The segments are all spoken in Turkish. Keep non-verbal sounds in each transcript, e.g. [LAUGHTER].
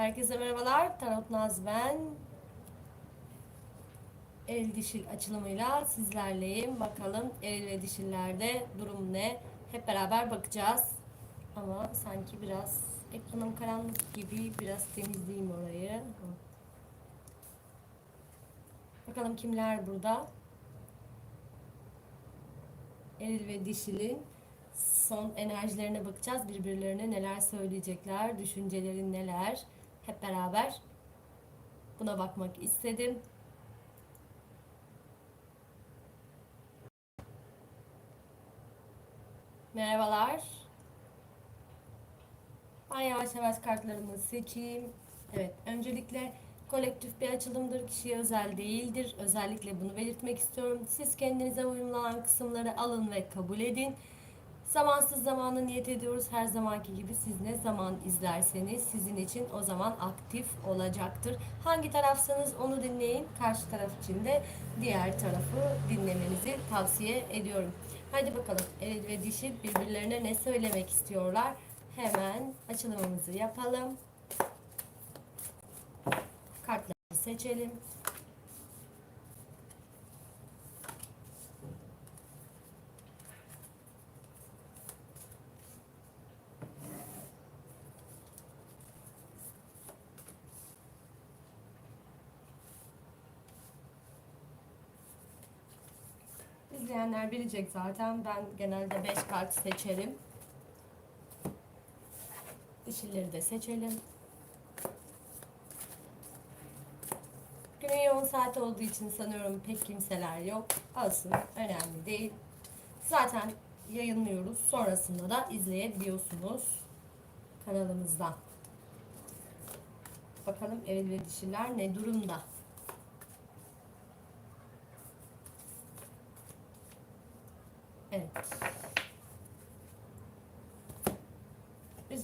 Herkese merhabalar. Tarot Naz ben. El dişil açılımıyla sizlerleyim. Bakalım el ve dişillerde durum ne? Hep beraber bakacağız. Ama sanki biraz ekranım karanlık gibi biraz temizleyeyim orayı. Bakalım kimler burada? Eril ve dişilin son enerjilerine bakacağız. Birbirlerine neler söyleyecekler, düşünceleri neler. Hep beraber buna bakmak istedim. Merhabalar. Ben yavaş yavaş kartlarımı seçeyim. Evet, öncelikle kolektif bir açılımdır, kişiye özel değildir. Özellikle bunu belirtmek istiyorum. Siz kendinize uyumlanan kısımları alın ve kabul edin. Zamansız zamanı niyet ediyoruz. Her zamanki gibi siz ne zaman izlerseniz sizin için o zaman aktif olacaktır. Hangi tarafsanız onu dinleyin. Karşı taraf için de diğer tarafı dinlemenizi tavsiye ediyorum. Hadi bakalım eril ve dişil birbirlerine ne söylemek istiyorlar? Hemen açılımımızı yapalım. Kartları seçelim. İzleyenler bilecek zaten. Ben genelde 5 kart seçerim. Dişilleri de seçelim. Günün yoğun saati olduğu için sanıyorum pek kimseler yok. Olsun önemli değil. Zaten yayınlıyoruz. Sonrasında da izleyebiliyorsunuz kanalımızdan. Bakalım ve dişiler ne durumda? Evet.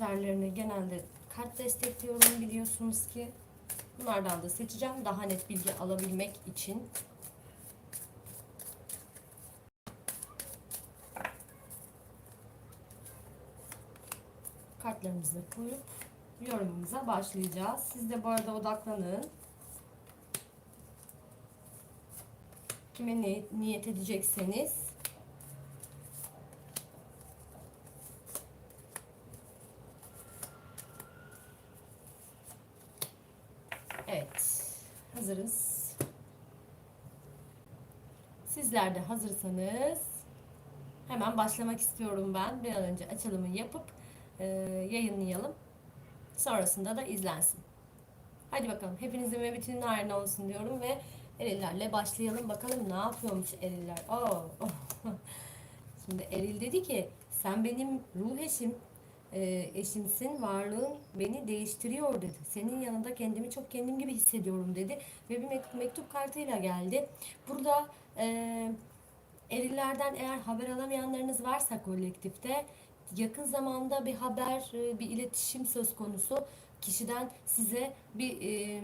Üzerlerine genelde kart destekliyorum biliyorsunuz ki. Bunlardan da seçeceğim daha net bilgi alabilmek için. Kartlarımızı koyup yorumumuza başlayacağız. Siz de bu arada odaklanın. Kime niyet, niyet edecekseniz Evet. Hazırız. Sizler de hazırsanız hemen başlamak istiyorum ben. Bir an önce açılımı yapıp e, yayınlayalım. Sonrasında da izlensin. Hadi bakalım. Hepinizin ve bütünün ayrına olsun diyorum ve erillerle başlayalım. Bakalım ne yapıyormuş eriller. Oo. [LAUGHS] Şimdi eril dedi ki sen benim ruh eşim, e, eşimsin, varlığın beni değiştiriyor dedi. Senin yanında kendimi çok kendim gibi hissediyorum dedi. Ve bir mektup, mektup kartıyla geldi. Burada e, erillerden eğer haber alamayanlarınız varsa kolektifte yakın zamanda bir haber, e, bir iletişim söz konusu. Kişiden size bir e,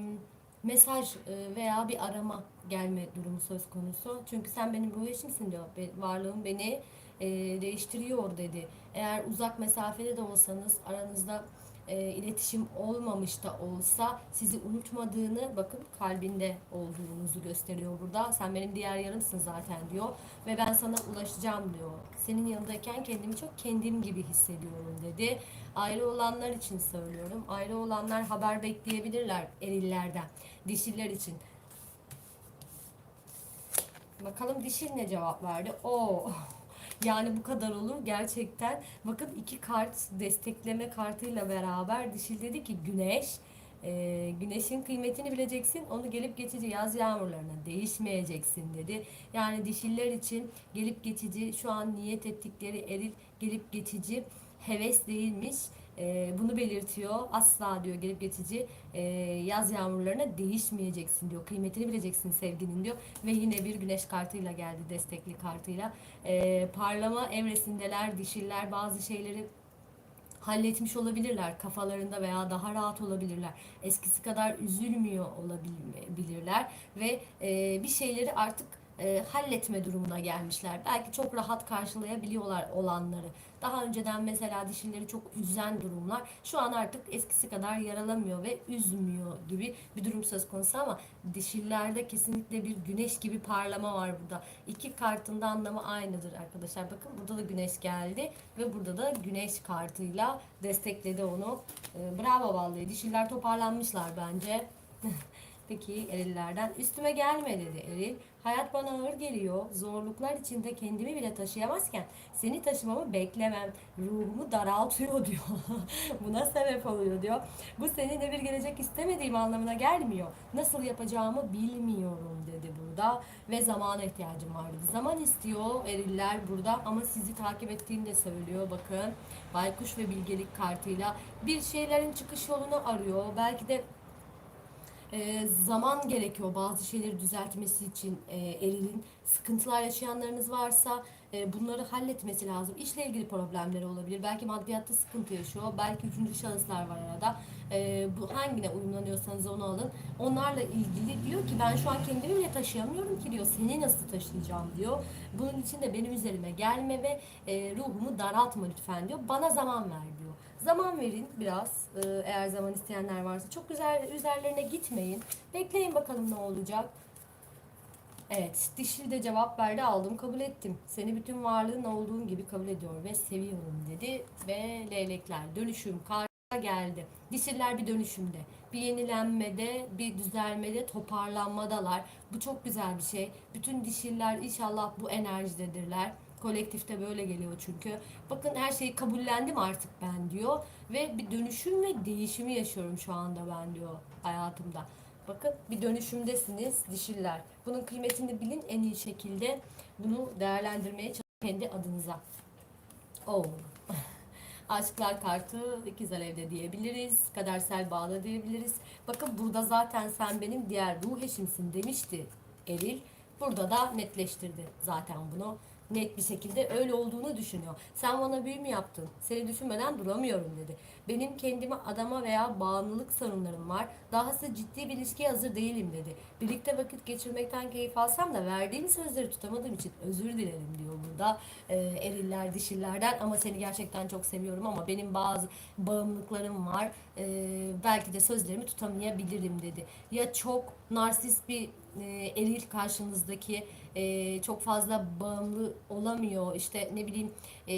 mesaj e, veya bir arama gelme durumu söz konusu. Çünkü sen benim ruh eşimsin diyor. Varlığım beni e, değiştiriyor dedi. Eğer uzak mesafede de olsanız aranızda e, iletişim olmamış da olsa sizi unutmadığını bakın kalbinde olduğunuzu gösteriyor burada. Sen benim diğer yarımsın zaten diyor ve ben sana ulaşacağım diyor. Senin yanındayken kendimi çok kendim gibi hissediyorum dedi. Ayrı olanlar için söylüyorum. Ayrı olanlar haber bekleyebilirler erillerden. Dişiller için. Bakalım dişil ne cevap verdi? Oo. Yani bu kadar olur gerçekten. Bakın iki kart destekleme kartıyla beraber dişil dedi ki güneş. e, güneşin kıymetini bileceksin. Onu gelip geçici yaz yağmurlarına değişmeyeceksin dedi. Yani dişiller için gelip geçici şu an niyet ettikleri eril gelip geçici heves değilmiş. E, bunu belirtiyor. Asla diyor gelip geçici e, yaz yağmurlarına değişmeyeceksin diyor. Kıymetini bileceksin sevginin diyor. Ve yine bir güneş kartıyla geldi destekli kartıyla. E, parlama evresindeler, dişiller bazı şeyleri halletmiş olabilirler kafalarında veya daha rahat olabilirler. Eskisi kadar üzülmüyor olabilirler ve e, bir şeyleri artık e, halletme durumuna gelmişler. Belki çok rahat karşılayabiliyorlar olanları. Daha önceden mesela dişileri çok üzen durumlar şu an artık eskisi kadar yaralamıyor ve üzmüyor gibi bir durum söz konusu ama dişillerde kesinlikle bir güneş gibi parlama var burada. İki kartın da anlamı aynıdır arkadaşlar. Bakın burada da güneş geldi ve burada da güneş kartıyla destekledi onu. E, bravo vallahi dişiller toparlanmışlar bence. [LAUGHS] Peki erillerden üstüme gelme dedi eril. Hayat bana ağır geliyor. Zorluklar içinde kendimi bile taşıyamazken seni taşımamı beklemem. Ruhumu daraltıyor [LAUGHS] diyor. Buna sebep oluyor diyor. Bu seninle bir gelecek istemediğim anlamına gelmiyor. Nasıl yapacağımı bilmiyorum dedi burada. Ve zamana ihtiyacım var dedi. Zaman istiyor eriller burada ama sizi takip ettiğini de söylüyor. Bakın baykuş ve bilgelik kartıyla bir şeylerin çıkış yolunu arıyor. Belki de e, zaman gerekiyor bazı şeyleri düzeltmesi için e, erilin. Sıkıntılar yaşayanlarınız varsa e, bunları halletmesi lazım. İşle ilgili problemleri olabilir. Belki maddiyatta sıkıntı yaşıyor. Belki üçüncü şahıslar var arada. E, bu hangine uyumlanıyorsanız onu alın. Onlarla ilgili diyor ki ben şu an kendimi bile taşıyamıyorum ki diyor. Seni nasıl taşıyacağım diyor. Bunun için de benim üzerime gelme ve e, ruhumu daraltma lütfen diyor. Bana zaman ver diyor. Zaman verin biraz e, eğer zaman isteyenler varsa. Çok güzel üzerlerine gitmeyin. Bekleyin bakalım ne olacak. Evet, dişli de cevap verdi, aldım, kabul ettim. Seni bütün varlığın olduğun gibi kabul ediyor ve seviyorum dedi. Ve leylekler, dönüşüm, karşıma geldi. Dişiller bir dönüşümde, bir yenilenmede, bir düzelmede, toparlanmadalar. Bu çok güzel bir şey. Bütün dişiller inşallah bu enerjidedirler. Kolektifte böyle geliyor çünkü. Bakın her şeyi kabullendim artık ben diyor. Ve bir dönüşüm ve değişimi yaşıyorum şu anda ben diyor hayatımda. Bakın bir dönüşümdesiniz dişiller. Bunun kıymetini bilin en iyi şekilde. Bunu değerlendirmeye çalışın kendi adınıza. Oh. [LAUGHS] Aşklar kartı ikizler evde diyebiliriz. Kadersel bağlı diyebiliriz. Bakın burada zaten sen benim diğer ruh eşimsin demişti Eril. Burada da netleştirdi zaten bunu net bir şekilde öyle olduğunu düşünüyor. Sen bana büyü mü yaptın? Seni düşünmeden duramıyorum dedi. Benim kendime adama veya bağımlılık sorunlarım var. Dahası ciddi bir ilişkiye hazır değilim dedi. Birlikte vakit geçirmekten keyif alsam da verdiğim sözleri tutamadığım için özür dilerim diyor burada. Ee, eriller dişillerden ama seni gerçekten çok seviyorum ama benim bazı bağımlılıklarım var. Ee, belki de sözlerimi tutamayabilirim dedi. Ya çok narsist bir e, eril karşınızdaki e, çok fazla bağımlı olamıyor. İşte ne bileyim e,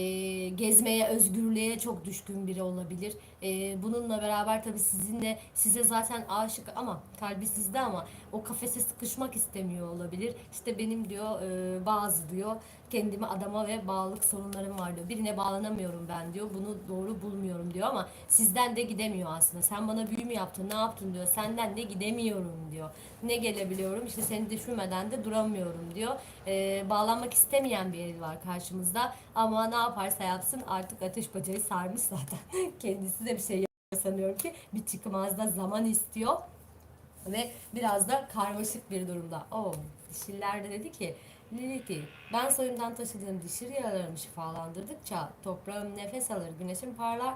gezmeye, özgürlüğe çok düşkün biri olabilir. E, bununla beraber tabii sizinle size zaten aşık ama kalbi sizde ama o kafese sıkışmak istemiyor olabilir. İşte benim diyor e, bazı diyor kendimi adama ve bağlılık sorunlarım var diyor. Birine bağlanamıyorum ben diyor. Bunu doğru bulmuyorum diyor ama sizden de gidemiyor aslında. Sen bana büyü mü yaptın, ne yaptın diyor. Senden de gidemiyorum diyor. Ne gelebiliyorum? İşte seni düşünmeden de duramıyorum diyor. Ee, bağlanmak istemeyen bir el var karşımızda. Ama ne yaparsa yapsın artık ateş bacayı sarmış zaten. [LAUGHS] Kendisi de bir şey yapıyor sanıyorum ki bir çıkmazda zaman istiyor ve biraz da karmaşık bir durumda. Oo, dişiller de dedi ki Lilith'i ben soyumdan taşıdığım dişir yaralarımı şifalandırdıkça toprağım nefes alır, güneşim parlar,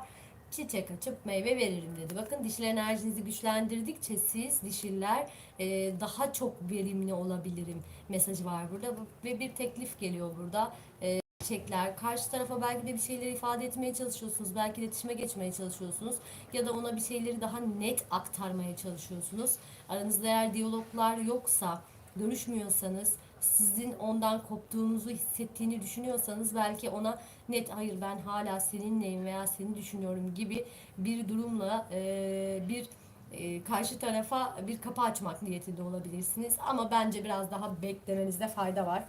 çiçek açıp meyve veririm dedi. Bakın dişil enerjinizi güçlendirdikçe siz dişiller e, daha çok verimli olabilirim mesajı var burada ve bir teklif geliyor burada. E, çiçekler. Karşı tarafa belki de bir şeyleri ifade etmeye çalışıyorsunuz. Belki iletişime geçmeye çalışıyorsunuz. Ya da ona bir şeyleri daha net aktarmaya çalışıyorsunuz. Aranızda eğer diyaloglar yoksa, dönüşmüyorsanız, sizin ondan koptuğunuzu hissettiğini düşünüyorsanız belki ona net hayır ben hala seninleyim veya seni düşünüyorum gibi bir durumla e, bir e, karşı tarafa bir kapı açmak niyetinde olabilirsiniz. Ama bence biraz daha beklemenizde fayda var.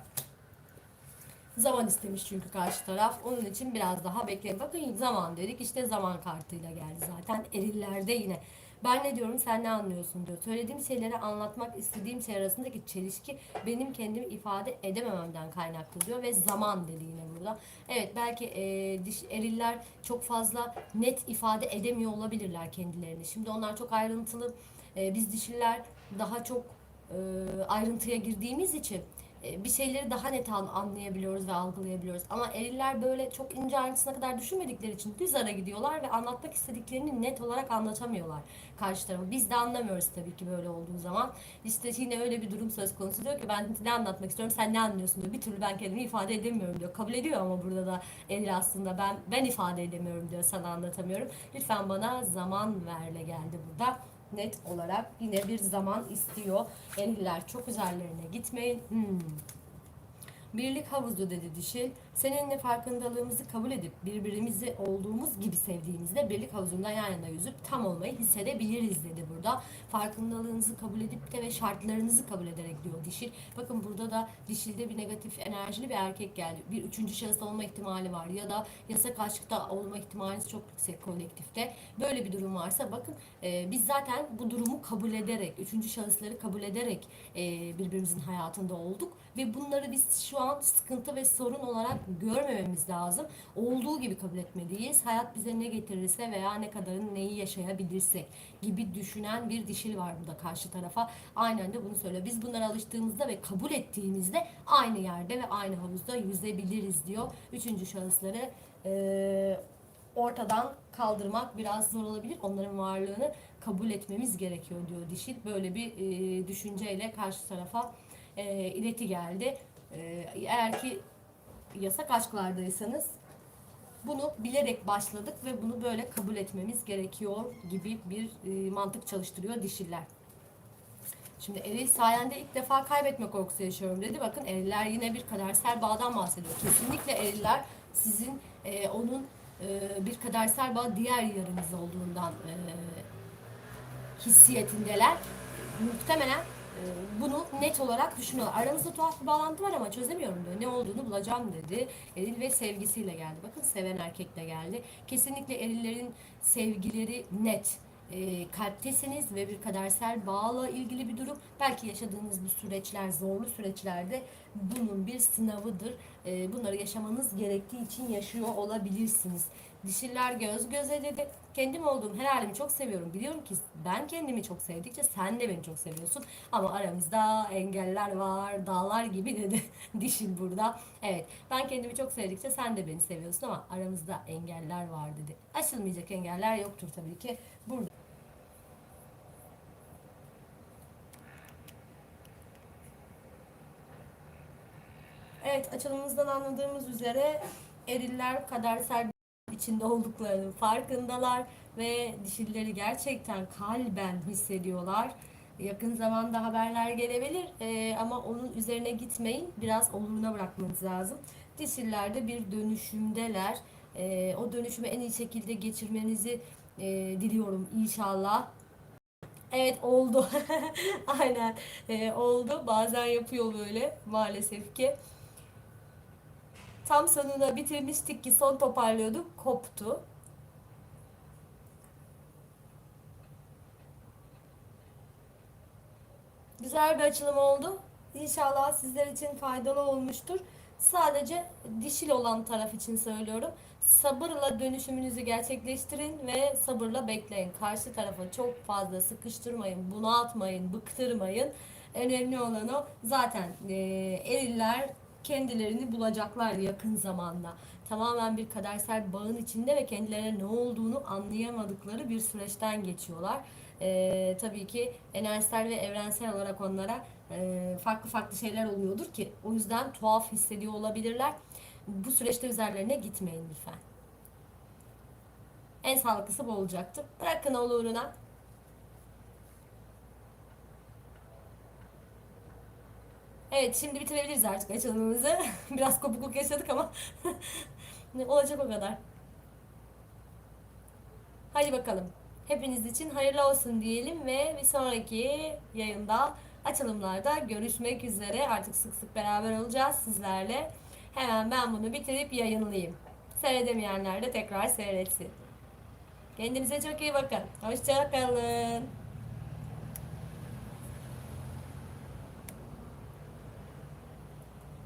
Zaman istemiş çünkü karşı taraf. Onun için biraz daha bekleyin. Bakın zaman dedik işte zaman kartıyla geldi zaten. Erillerde yine. Ben ne diyorum sen ne anlıyorsun diyor. Söylediğim şeyleri anlatmak istediğim şey arasındaki çelişki benim kendimi ifade edemememden kaynaklı diyor. Ve zaman dedi yine burada. Evet belki e, diş, eriller çok fazla net ifade edemiyor olabilirler kendilerini. Şimdi onlar çok ayrıntılı. E, biz dişiler daha çok e, ayrıntıya girdiğimiz için bir şeyleri daha net an- anlayabiliyoruz ve algılayabiliyoruz. Ama eriller böyle çok ince ayrıntısına kadar düşünmedikleri için düz ara gidiyorlar ve anlatmak istediklerini net olarak anlatamıyorlar karşı tarafa. Biz de anlamıyoruz tabii ki böyle olduğu zaman. İşte yine öyle bir durum söz konusu diyor ki ben ne anlatmak istiyorum sen ne anlıyorsun diyor. Bir türlü ben kendimi ifade edemiyorum diyor. Kabul ediyor ama burada da eril aslında ben ben ifade edemiyorum diyor sana anlatamıyorum. Lütfen bana zaman verle geldi burada net olarak yine bir zaman istiyor. Eriller çok üzerlerine gitmeyin. Hmm. Birlik havuzu dedi dişil. Seninle farkındalığımızı kabul edip birbirimizi olduğumuz gibi sevdiğimizde birlik havuzunda yan yana yüzüp tam olmayı hissedebiliriz dedi burada. Farkındalığınızı kabul edip de ve şartlarınızı kabul ederek diyor dişil. Bakın burada da dişilde bir negatif enerjili bir erkek geldi. Bir üçüncü şahıs olma ihtimali var ya da yasak aşkta olma ihtimaliniz çok yüksek kolektifte. Böyle bir durum varsa bakın e, biz zaten bu durumu kabul ederek, üçüncü şahısları kabul ederek e, birbirimizin hayatında olduk ve bunları biz şu an sıkıntı ve sorun olarak görmememiz lazım. Olduğu gibi kabul etmeliyiz. Hayat bize ne getirirse veya ne kadarın neyi yaşayabilirsek gibi düşünen bir dişil var burada karşı tarafa. Aynen de bunu söylüyor. Biz bunlara alıştığımızda ve kabul ettiğimizde aynı yerde ve aynı havuzda yüzebiliriz diyor. Üçüncü şahısları eee ortadan kaldırmak biraz zor olabilir. Onların varlığını kabul etmemiz gerekiyor diyor dişil. Böyle bir e, düşünceyle karşı tarafa e, ileti geldi. E, eğer ki yasak aşklardaysanız bunu bilerek başladık ve bunu böyle kabul etmemiz gerekiyor gibi bir e, mantık çalıştırıyor dişiller. Şimdi eril sayende ilk defa kaybetme korkusu yaşıyorum dedi. Bakın eriller yine bir kadersel bağdan bahsediyor. Kesinlikle eriller sizin e, onun e, bir kadersel bağ diğer yarınız olduğundan e, hissiyetindeler. Muhtemelen bunu net olarak düşünüyorlar. Aramızda tuhaf bir bağlantı var ama çözemiyorum diyor. Ne olduğunu bulacağım dedi. Eril ve sevgisiyle geldi. Bakın seven erkekle geldi. Kesinlikle erillerin sevgileri net. E, kalptesiniz ve bir kadersel bağla ilgili bir durum. Belki yaşadığınız bu süreçler, zorlu süreçlerde bunun bir sınavıdır. E, bunları yaşamanız gerektiği için yaşıyor olabilirsiniz. Dişiller göz göze dedi. Kendim olduğum her halimi çok seviyorum. Biliyorum ki ben kendimi çok sevdikçe sen de beni çok seviyorsun. Ama aramızda engeller var, dağlar gibi dedi [LAUGHS] dişil burada. Evet ben kendimi çok sevdikçe sen de beni seviyorsun ama aramızda engeller var dedi. Aşılmayacak engeller yoktur tabii ki. Burada Evet açılımımızdan anladığımız üzere eriller kadersel içinde olduklarının farkındalar ve dişilleri gerçekten kalben hissediyorlar. Yakın zamanda haberler gelebilir e, ama onun üzerine gitmeyin. Biraz oluruna bırakmanız lazım. Dişillerde bir dönüşümdeler. E, o dönüşümü en iyi şekilde geçirmenizi e, diliyorum inşallah. Evet oldu. [LAUGHS] Aynen e, oldu. Bazen yapıyor böyle maalesef ki. Tam sonuna bitirmiştik ki son toparlıyorduk. Koptu. Güzel bir açılım oldu. İnşallah sizler için faydalı olmuştur. Sadece dişil olan taraf için söylüyorum. Sabırla dönüşümünüzü gerçekleştirin ve sabırla bekleyin. Karşı tarafa çok fazla sıkıştırmayın, bunaltmayın, bıktırmayın. Önemli olan o. Zaten e, eriller kendilerini bulacaklar yakın zamanda. Tamamen bir kadersel bağın içinde ve kendilerine ne olduğunu anlayamadıkları bir süreçten geçiyorlar. Ee, tabii ki enerjisel ve evrensel olarak onlara e, farklı farklı şeyler oluyordur ki o yüzden tuhaf hissediyor olabilirler. Bu süreçte üzerlerine gitmeyin lütfen. En sağlıklısı bu olacaktı. Bırakın oluruna. Evet şimdi bitirebiliriz artık açılımımızı. [LAUGHS] Biraz kopukluk yaşadık ama [LAUGHS] olacak o kadar. Hadi bakalım. Hepiniz için hayırlı olsun diyelim ve bir sonraki yayında açılımlarda görüşmek üzere. Artık sık sık beraber olacağız sizlerle. Hemen ben bunu bitirip yayınlayayım. Seyredemeyenler de tekrar seyretsin. Kendinize çok iyi bakın. Hoşçakalın.